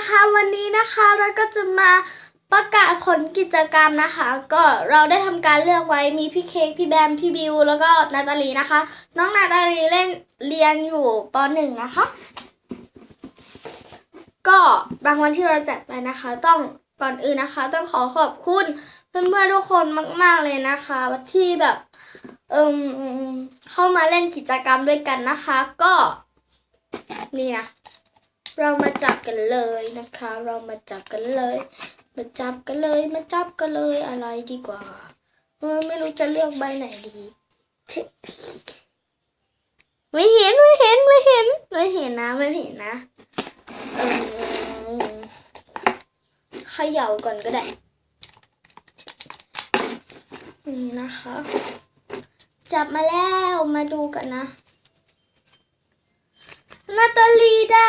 นะคะ วันนี้นะคะเราก็จะมาประกาศผลกิจกรรมนะคะ ก็เราได้ทำการเลือกไว้มีพี่เค้กพี่แบมพี่บิวแล้วก็นาตาลีนะคะ น้องนาตาลีเล่นเรียนอยู่ปหนึ่งนะคะ ก็รางวัลที่เราแจกไปนะคะ ต้องก่อนอื่นนะคะ ต้องขอขอบคุณเพื่อนๆทุกคนมาก ๆเลยนะคะที่แบบเอิมเข้ามาเล่นกิจกรรมด้วยกันนะคะ ก็นี่นะ เรามาจับกันเลยนะคะ เรามาจับกันเลย มาจับกันเลย มาจับกันเลยอะไรดีกว่าเออไม่รู้จะเลือกใบไหนดีไม่เห็นไม่เห็นไม่เห็นไม่เห็นนะไม่เห็นนะเออขย่าก่อนก็ได้นี่นะคะ จับมาแล้วมาดูกันนะ นาตาลีได้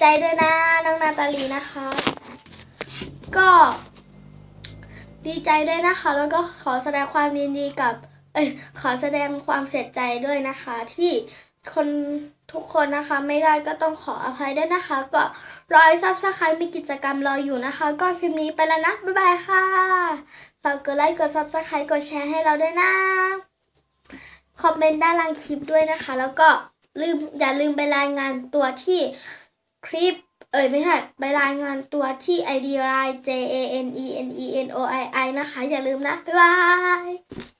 ใจด้วยนะน้องนาตาลีนะคะ ก็ ดีใจด้วยนะคะ แล้วก็ขอแสดงความยินดีกับ เอ้ยขอแสดงความเสียใจด้วยนะคะ ที่คนทุกคนนะคะไม่ได้ก็ต้องขออภัยด้วยนะคะ ก็รอยซับสไครต์มีกิจกรรมรออยู่นะคะ ก็คลิปนี้ไปแล้วนะ บ๊ายบายค่ะฝากกดไลค์กดซับสไครต์กดแชร์ให้เราด้วยนะคอมเมนต์ด้านล่างคลิปด้วยนะคะ แล้วก็ลืมอย่าลืมไปรายงานตัวที่ คลิป เอ่ยไม่ใช่ไปรายงานตัวที่ ID line J A N E N E N O I I นะคะ อย่าลืมนะ บ๊ายบาย